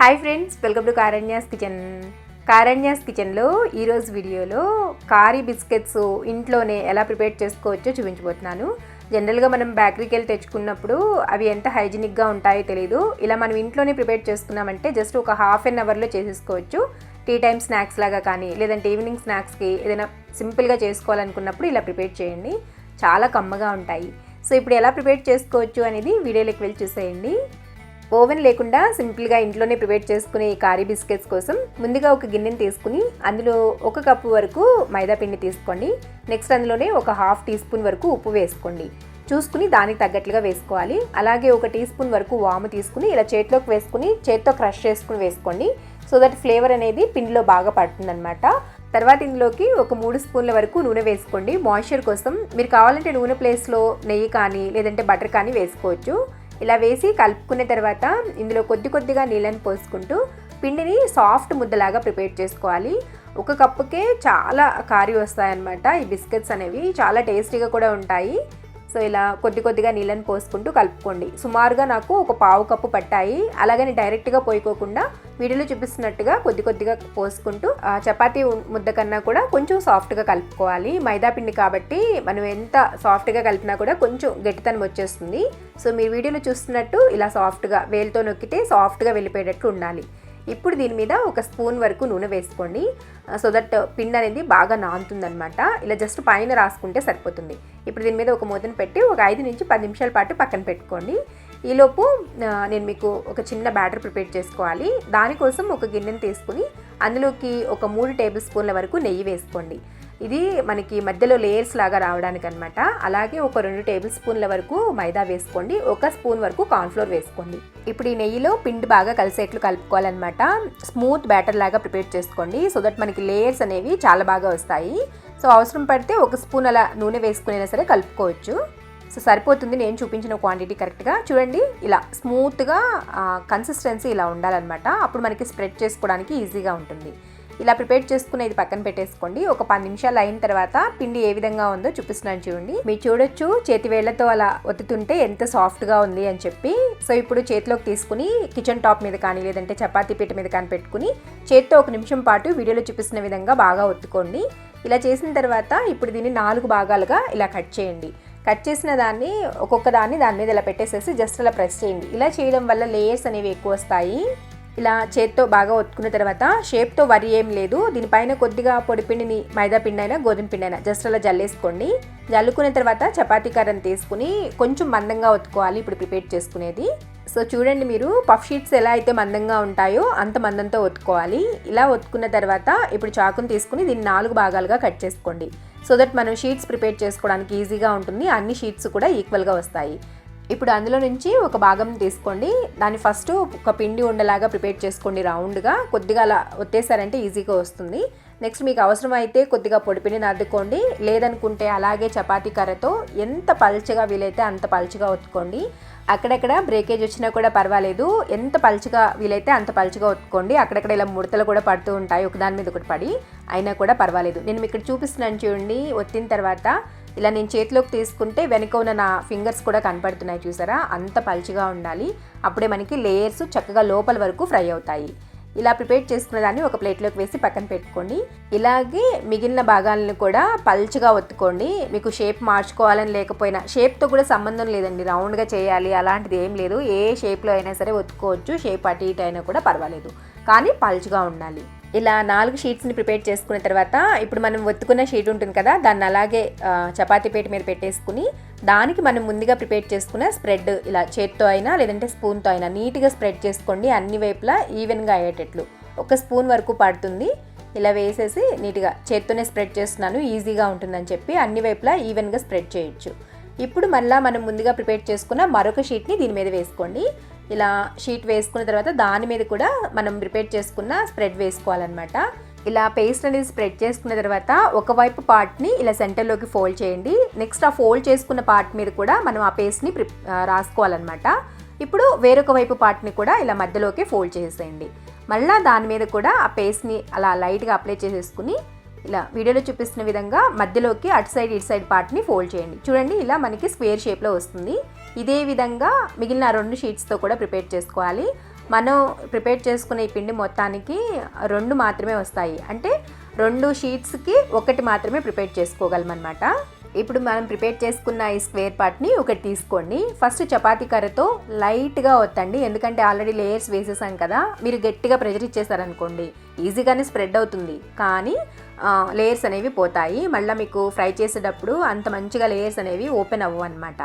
Hi friends welcome to Karanya's kitchen Karanya's కిచెన్లో ఈరోజు వీడియోలో కారీ బిస్కెట్స్ ఇంట్లోనే ఎలా ప్రిపేర్ చేసుకోవచ్చో చూపించబోతున్నాను. జనరల్గా మనం బేకరీకి వెళ్ళి తెచ్చుకున్నప్పుడు అవి ఎంత హైజీనిక్గా ఉంటాయో తెలియదు ఇలా మనం ఇంట్లోనే ప్రిపేర్ చేసుకున్నామంటే జస్ట్ ఒక హాఫ్ అన్ అవర్లో చేసేసుకోవచ్చు. టీ టైం స్నాక్స్ లాగా కానీ లేదంటే ఈవినింగ్ స్నాక్స్కి ఏదైనా సింపుల్గా చేసుకోవాలనుకున్నప్పుడు ఇలా ప్రిపేర్ చేయండి. చాలా కమ్మగా ఉంటాయి. సో ఇప్పుడు ఎలా ప్రిపేర్ చేసుకోవచ్చు అనేది వీడియోలోకి వెళ్ళి చూసేయండి. ఓవెన్ లేకుండా సింపుల్గా ఇంట్లోనే ప్రిపేర్ చేసుకునే ఈ కారీ బిస్కెట్స్ కోసం ముందుగా ఒక గిన్నెని తీసుకుని అందులో ఒక కప్పు వరకు మైదా పిండి తీసుకోండి. నెక్స్ట్ అందులోనే ఒక హాఫ్ టీ స్పూన్ వరకు ఉప్పు వేసుకోండి. చూసుకుని దానికి తగ్గట్లుగా వేసుకోవాలి. అలాగే ఒక టీ స్పూన్ వరకు వాము తీసుకుని ఇలా చేతిలోకి వేసుకుని చేతితో క్రష్ చేసుకుని వేసుకోండి. సో దట్ ఫ్లేవర్ అనేది పిండిలో బాగా పడుతుందన్నమాట. తర్వాత ఇందులోకి ఒక మూడు స్పూన్ల వరకు నూనె వేసుకోండి. మాయిశ్చర్ కోసం మీరు కావాలంటే నూనె ప్లేస్లో నెయ్యి కానీ లేదంటే బటర్ కానీ వేసుకోవచ్చు. ఇలా వేసి కలుపుకున్న తర్వాత ఇందులో కొద్ది కొద్దిగా నీళ్ళని పోసుకుంటూ పిండిని సాఫ్ట్ ముద్దలాగా ప్రిపేర్ చేసుకోవాలి. ఒక కప్పుకే చాలా కారీ వస్తాయన్నమాట. ఈ బిస్కెట్స్ అనేవి చాలా టేస్టీగా కూడా ఉంటాయి. సో ఇలా కొద్ది కొద్దిగా నీళ్ళని పోసుకుంటూ కలుపుకోండి. సుమారుగా నాకు ఒక పావు కప్పు పట్టాయి. అలాగని డైరెక్ట్గా పోయికోకుండా వీడియోలో చూపిస్తున్నట్టుగా కొద్ది కొద్దిగా పోసుకుంటూ చపాతీ ముద్ద కన్నా కూడా కొంచెం సాఫ్ట్గా కలుపుకోవాలి. మైదాపిండి కాబట్టి మనం ఎంత సాఫ్ట్గా కలిపినా కూడా కొంచెం గట్టితనం వచ్చేస్తుంది. సో మీరు వీడియోలో చూస్తున్నట్టు ఇలా సాఫ్ట్గా వేలుతో నొక్కితే సాఫ్ట్గా వెళ్ళిపోయేటట్టు ఉండాలి. ఇప్పుడు దీని మీద ఒక స్పూన్ వరకు నూనె వేసుకోండి. Uh, సో దట్ uh, పిండి అనేది బాగా నానుతుందనమాట ఇలా జస్ట్ పైన రాసుకుంటే సరిపోతుంది. ఇప్పుడు దీని మీద ఒక మూతను పెట్టి ఒక ఐదు నుంచి పది నిమిషాల పాటు పక్కన పెట్టుకోండి. ఈలోపు uh, నేను మీకు ఒక చిన్న బ్యాటర్ ప్రిపేర్ చేసుకోవాలి. దానికోసం ఒక గిన్నెను తీసుకుని అందులోకి ఒక మూడు టేబుల్ స్పూన్ల వరకు నెయ్యి వేసుకోండి. ఇది మనకి మధ్యలో లేయర్స్ లాగా రావడానికి అనమాట అలాగే ఒక రెండు టేబుల్ స్పూన్ల వరకు మైదా వేసుకోండి. ఒక స్పూన్ వరకు కార్న్ఫ్లోర్ వేసుకోండి. ఇప్పుడు ఈ నెయ్యిలో పిండి బాగా కలిసేట్లు కలుపుకోవాలన్నమాట స్మూత్ బ్యాటర్ లాగా ప్రిపేర్ చేసుకోండి. సో దట్ మనకి లేయర్స్ అనేవి చాలా బాగా వస్తాయి. సో అవసరం పడితే ఒక స్పూన్ అలా నూనె వేసుకునైనా సరే కలుపుకోవచ్చు. సో సరిపోతుంది. నేను చూపించిన క్వాంటిటీ కరెక్ట్గా చూడండి ఇలా స్మూత్గా కన్సిస్టెన్సీ ఇలా ఉండాలన్నమాట అప్పుడు మనకి స్ప్రెడ్ చేసుకోవడానికి ఈజీగా ఉంటుంది. ఇలా ప్రిపేర్ చేసుకుని ఇది పక్కన పెట్టేసుకోండి. ఒక పది నిమిషాలు అయిన తర్వాత పిండి ఏ విధంగా ఉందో చూపిస్తున్నాను చూడండి. మీరు చూడొచ్చు చేతి వేళ్ళతో అలా ఒత్తుతుంటే ఎంత సాఫ్ట్గా ఉంది అని చెప్పి. సో ఇప్పుడు చేతిలోకి తీసుకుని కిచెన్ టాప్ మీద కానీ లేదంటే చపాతీ పీట మీద కానీ పెట్టుకుని చేతితో ఒక నిమిషం పాటు వీడియోలో చూపిస్తున్న విధంగా బాగా ఒత్తుకోండి. ఇలా చేసిన తర్వాత ఇప్పుడు దీన్ని నాలుగు భాగాలుగా ఇలా కట్ చేయండి. కట్ చేసిన దాన్ని ఒక్కొక్క దాన్ని దాని మీద ఇలా పెట్టేసేసి జస్ట్ అలా ప్రెస్ చేయండి. ఇలా చేయడం వల్ల లేయర్స్ అనేవి ఎక్కువ వస్తాయి. ఇలా చేత్తో బాగా ఒత్తుకున్న తర్వాత షేప్తో వరి ఏం లేదు. దీనిపైన కొద్దిగా పొడిపిండిని మైదా పిండి అయినా గోధుమ పిండి అయినా జస్ట్ అలా జల్లేసుకోండి. జల్లుకున్న తర్వాత చపాతీ కర్రను తీసుకుని కొంచెం మందంగా ఒత్తుకోవాలి ఇప్పుడు ప్రిపేర్ చేసుకునేది. సో చూడండి మీరు పఫ్ షీట్స్ ఎలా అయితే మందంగా ఉంటాయో అంత మందంతో ఒత్తుకోవాలి. ఇలా ఒత్తుకున్న తర్వాత ఇప్పుడు చాకుని తీసుకుని దీన్ని నాలుగు భాగాలుగా కట్ చేసుకోండి. సో దట్ మనం షీట్స్ ప్రిపేర్ చేసుకోవడానికి ఈజీగా ఉంటుంది. అన్ని షీట్స్ కూడా ఈక్వల్గా వస్తాయి. ఇప్పుడు అందులో నుంచి ఒక భాగం తీసుకోండి. దాన్ని ఫస్ట్ ఒక పిండి ఉండలాగా ప్రిపేర్ చేసుకోండి రౌండ్గా. కొద్దిగా అలా ఒత్తేసారంటే ఈజీగా వస్తుంది. నెక్స్ట్ మీకు అవసరం అయితే కొద్దిగా పొడిపిండిని అద్దుకోండి. లేదనుకుంటే అలాగే చపాతీ కర్రతో ఎంత పల్చగా వీలైతే అంత పల్చగా ఒత్తుకోండి. అక్కడక్కడ బ్రేకేజ్ వచ్చినా కూడా పర్వాలేదు. ఎంత పల్చగా వీలైతే అంత పలుచగా ఒత్తుకోండి. అక్కడక్కడ ఇలా ముడతలు కూడా పడుతూ ఉంటాయి. ఒకదాని మీద ఒకటి పడి అయినా కూడా పర్వాలేదు. నేను ఇక్కడ చూపిస్తున్నాను చూడండి. ఒత్తిన తర్వాత ఇలా నేను చేతిలోకి తీసుకుంటే వెనుక ఉన్న నా ఫింగర్స్ కూడా కనపడుతున్నాయి చూసారా? అంత పల్చిగా ఉండాలి. అప్పుడే మనకి లేయర్స్ చక్కగా లోపల వరకు ఫ్రై అవుతాయి. ఇలా ప్రిపేర్ చేసుకున్న దాన్ని ఒక ప్లేట్లోకి వేసి పక్కన పెట్టుకోండి. ఇలాగే మిగిలిన భాగాలను కూడా పల్చగా ఒత్తుకోండి. మీకు షేప్ మార్చుకోవాలని లేకపోయినా షేప్తో కూడా సంబంధం లేదండి. రౌండ్గా చేయాలి అలాంటిది ఏం లేదు. ఏ షేప్లో అయినా సరే ఒత్తుకోవచ్చు. షేప్ అటు ఇటు అయినా కూడా పర్వాలేదు. కానీ పల్చగా ఉండాలి. ఇలా నాలుగు షీట్స్ని ప్రిపేర్ చేసుకున్న తర్వాత ఇప్పుడు మనం ఒత్తుకున్న షీట్ ఉంటుంది కదా దాన్ని అలాగే చపాతీ పీట మీద పెట్టేసుకుని దానికి మనం ముందుగా ప్రిపేర్ చేసుకున్న స్ప్రెడ్ ఇలా చేత్తో అయినా లేదంటే స్పూన్తో అయినా నీట్గా స్ప్రెడ్ చేసుకోండి అన్ని వైపులా ఈవెన్గా అయ్యేటట్లు. ఒక స్పూన్ వరకు పడుతుంది. ఇలా వేసేసి నీట్గా చేత్తోనే స్ప్రెడ్ చేస్తున్నాను ఈజీగా ఉంటుందని చెప్పి అన్ని వైపులా ఈవెన్గా స్ప్రెడ్ చేయొచ్చు. ఇప్పుడు మళ్ళీ మనం ముందుగా ప్రిపేర్ చేసుకున్న మరొక షీట్ని దీని మీద వేసుకోండి. ఇలా షీట్ వేసుకున్న తర్వాత దాని మీద కూడా మనం ప్రిపేర్ చేసుకున్న స్ప్రెడ్ వేసుకోవాలన్నమాట. ఇలా పేస్ట్ అనేది స్ప్రెడ్ చేసుకున్న తర్వాత ఒకవైపు పార్ట్ని ఇలా సెంటర్లోకి ఫోల్డ్ చేయండి. నెక్స్ట్ ఆ ఫోల్డ్ చేసుకున్న పార్ట్ మీద కూడా మనం ఆ పేస్ట్ని ప్రి రాసుకోవాలన్నమాట. ఇప్పుడు వేరొక వైపు పార్ట్ని కూడా ఇలా మధ్యలోకి ఫోల్డ్ చేసేయండి. మళ్ళీ దాని మీద కూడా ఆ పేస్ట్ని అలా లైట్గా అప్లై చేసేసుకుని ఇలా వీడియోలో చూపిస్తున్న విధంగా మధ్యలోకి అటు సైడ్ ఇటు సైడ్ పార్ట్ని ఫోల్డ్ చేయండి. చూడండి ఇలా మనకి స్క్వేర్ షేప్లో వస్తుంది. ఇదే విధంగా మిగిలిన రెండు షీట్స్తో కూడా ప్రిపేర్ చేసుకోవాలి. మనం ప్రిపేర్ చేసుకునే ఈ పిండి మొత్తానికి రెండు మాత్రమే వస్తాయి. అంటే రెండు షీట్స్కి ఒకటి మాత్రమే ప్రిపేర్ చేసుకోగలం అనమాట ఇప్పుడు మనం ప్రిపేర్ చేసుకున్న ఈ స్క్వేర్ పార్ట్ని ఒకటి తీసుకోండి. ఫస్ట్ చపాతీ కర్రతో లైట్గా ఒత్తండి. ఎందుకంటే ఆల్రెడీ లేయర్స్ వేసేసాం కదా మీరు గట్టిగా ప్రెజర్ ఇచ్చేసారనుకోండి ఈజీగానే స్ప్రెడ్ అవుతుంది. కానీ లేయర్స్ అనేవి పోతాయి. మళ్ళీ మీకు ఫ్రై చేసేటప్పుడు అంత మంచిగా లేయర్స్ అనేవి ఓపెన్ అవ్వవు అనమాట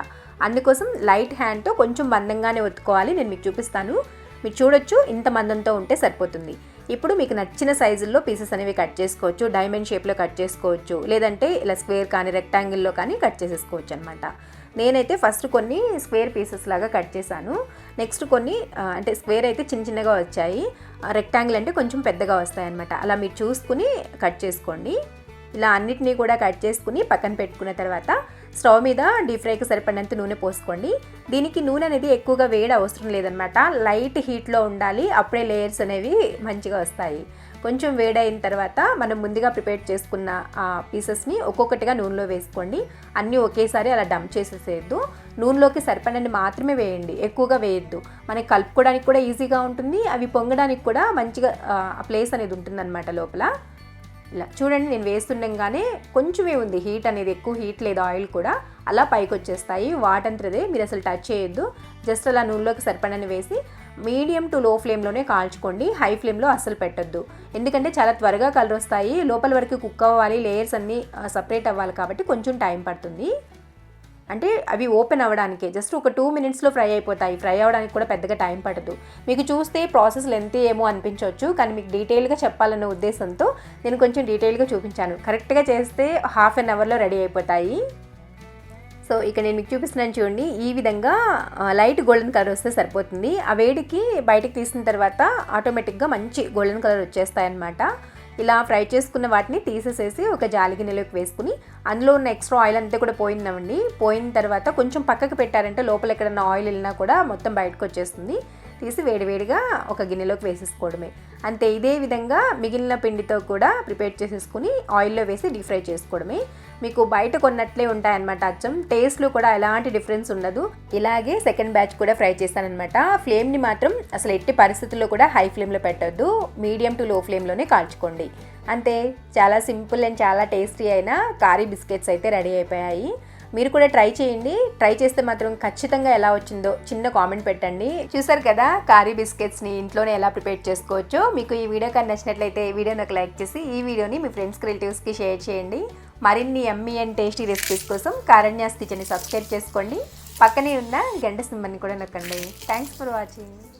అందుకోసం లైట్ హ్యాండ్తో కొంచెం మందంగానే ఒత్తుకోవాలి. నేను మీకు చూపిస్తాను. మీరు చూడొచ్చు ఇంత మందంతో ఉంటే సరిపోతుంది. ఇప్పుడు మీకు నచ్చిన సైజుల్లో పీసెస్ అనేవి కట్ చేసుకోవచ్చు. డైమండ్ షేప్లో కట్ చేసుకోవచ్చు. లేదంటే ఇలా స్క్వేర్ కానీ రెక్టాంగిల్లో కానీ కట్ చేసేసుకోవచ్చు అనమాట నేనైతే ఫస్ట్ కొన్ని స్క్వేర్ పీసెస్ లాగా కట్ చేశాను. నెక్స్ట్ కొన్ని అంటే స్క్వేర్ అయితే చిన్న చిన్నగా వచ్చాయి. రెక్టాంగిల్ అంటే కొంచెం పెద్దగా వస్తాయి అనమాట అలా మీరు చూసుకుని కట్ చేసుకోండి. ఇలా అన్నిటినీ కూడా కట్ చేసుకుని పక్కన పెట్టుకున్న తర్వాత స్టవ్ మీద డీప్ ఫ్రైకి సరిపడినంత నూనె పోసుకోండి. దీనికి నూనె అనేది ఎక్కువగా వేడి అవసరం లేదనమాట లైట్ హీట్లో ఉండాలి. అప్పుడే లేయర్స్ అనేవి మంచిగా వస్తాయి. కొంచెం వేడైన తర్వాత మనం ముందుగా ప్రిపేర్ చేసుకున్న ఆ పీసెస్ని ఒక్కొక్కటిగా నూనెలో వేసుకోండి. అన్నీ ఒకేసారి అలా డంప్ చేసేసేయద్దు. నూనెలోకి సరిపడని మాత్రమే వేయండి. ఎక్కువగా వేయద్దు. మనకి కలుపుకోవడానికి కూడా ఈజీగా ఉంటుంది. అవి పొంగడానికి కూడా మంచిగా ప్లేస్ అనేది ఉంటుందన్నమాట లోపల. ఇలా చూడండి నేను వేస్తుండగానే కొంచెమే ఉంది హీట్ అనేది ఎక్కువ హీట్ లేదు ఆయిల్ కూడా. అలా పైకి వచ్చేస్తాయి వాటంతరదే మీరు అసలు టచ్ చేయొద్దు. జస్ట్ అలా నూనెలోకి సరిపడని వేసి మీడియం టు లో ఫ్లేమ్లోనే కాల్చుకోండి. హై ఫ్లేమ్లో అస్సలు పెట్టద్దు. ఎందుకంటే చాలా త్వరగా కలర్ వస్తాయి లోపల వరకు కుక్ అవ్వాలి లేయర్స్ అన్నీ సపరేట్ అవ్వాలి కాబట్టి కొంచెం టైం పడుతుంది. అంటే అవి ఓపెన్ అవ్వడానికే. జస్ట్ ఒక టూ మినిట్స్లో ఫ్రై అయిపోతాయి. ఫ్రై అవ్వడానికి కూడా పెద్దగా టైం పడదు. మీకు చూస్తే ప్రాసెస్ లెంత్ ఏమో అనిపించవచ్చు కానీ మీకు డీటెయిల్గా చెప్పాలన్న ఉద్దేశంతో నేను కొంచెం డీటెయిల్గా చూపించాను. కరెక్ట్గా చేస్తే హాఫ్ అన్ అవర్లో రెడీ అయిపోతాయి. సో ఇక నేను మీకు చూపిస్తున్నాను చూడండి. ఈ విధంగా లైట్ గోల్డెన్ కలర్ వస్తే సరిపోతుంది. ఆ వేడికి బయటకు తీసిన తర్వాత ఆటోమేటిక్గా మంచి గోల్డెన్ కలర్ వచ్చేస్తాయి అన్నమాట ఇలా ఫ్రై చేసుకున్న వాటిని తీసేసేసి ఒక జాలి గిన్నెలోకి వేసుకుని అందులో ఉన్న ఎక్స్ట్రా ఆయిల్ అంతా కూడా పోయిందండి. పోయిన తర్వాత కొంచెం పక్కకు పెట్టారంటే లోపల ఎక్కడన్నా ఆయిల్ వెళ్ళినా కూడా మొత్తం బయటకు వచ్చేస్తుంది. తీసి వేడివేడిగా ఒక గిన్నెలోకి వేసేసుకోవడమే. అంతే ఇదే విధంగా మిగిలిన పిండితో కూడా ప్రిపేర్ చేసేసుకుని ఆయిల్లో వేసి డీప్ ఫ్రై చేసుకోవడమే. మీకు బయట కొన్నట్లే ఉంటాయన్నమాట అచ్చం. టేస్ట్లో కూడా ఎలాంటి డిఫరెన్స్ ఉండదు. ఇలాగే సెకండ్ బ్యాచ్ కూడా ఫ్రై చేశానమాట ఫ్లేమ్ని మాత్రం అసలు ఎట్టి పరిస్థితుల్లో కూడా హై ఫ్లేమ్లో పెట్టద్దు. మీడియం టు లో ఫ్లేమ్లోనే కాల్చుకోండి. అంతే చాలా సింపుల్ అండ్ చాలా టేస్టీ అయిన కారీ బిస్కెట్స్ అయితే రెడీ అయిపోయాయి. మీరు కూడా ట్రై చేయండి. ట్రై చేస్తే మాత్రం ఖచ్చితంగా ఎలా వచ్చిందో చిన్న కామెంట్ పెట్టండి. చూసారు కదా కారీ బిస్కెట్స్ని ఇంట్లోనే ఎలా ప్రిపేర్ చేసుకోవచ్చో. మీకు ఈ వీడియో కానీ నచ్చినట్లయితే ఈ వీడియో లైక్ చేసి ఈ వీడియోని మీ ఫ్రెండ్స్కి రిలేటివ్స్కి షేర్ చేయండి. మరిన్ని ఎమ్మీ అండ్ టేస్టీ రెసిపీస్ కోసం కారణ్యాస్ కిచెన్ని సబ్స్క్రైబ్ చేసుకోండి. పక్కనే ఉన్న గంట సింబల్ని కూడా నొక్కండి. Thanks for watching.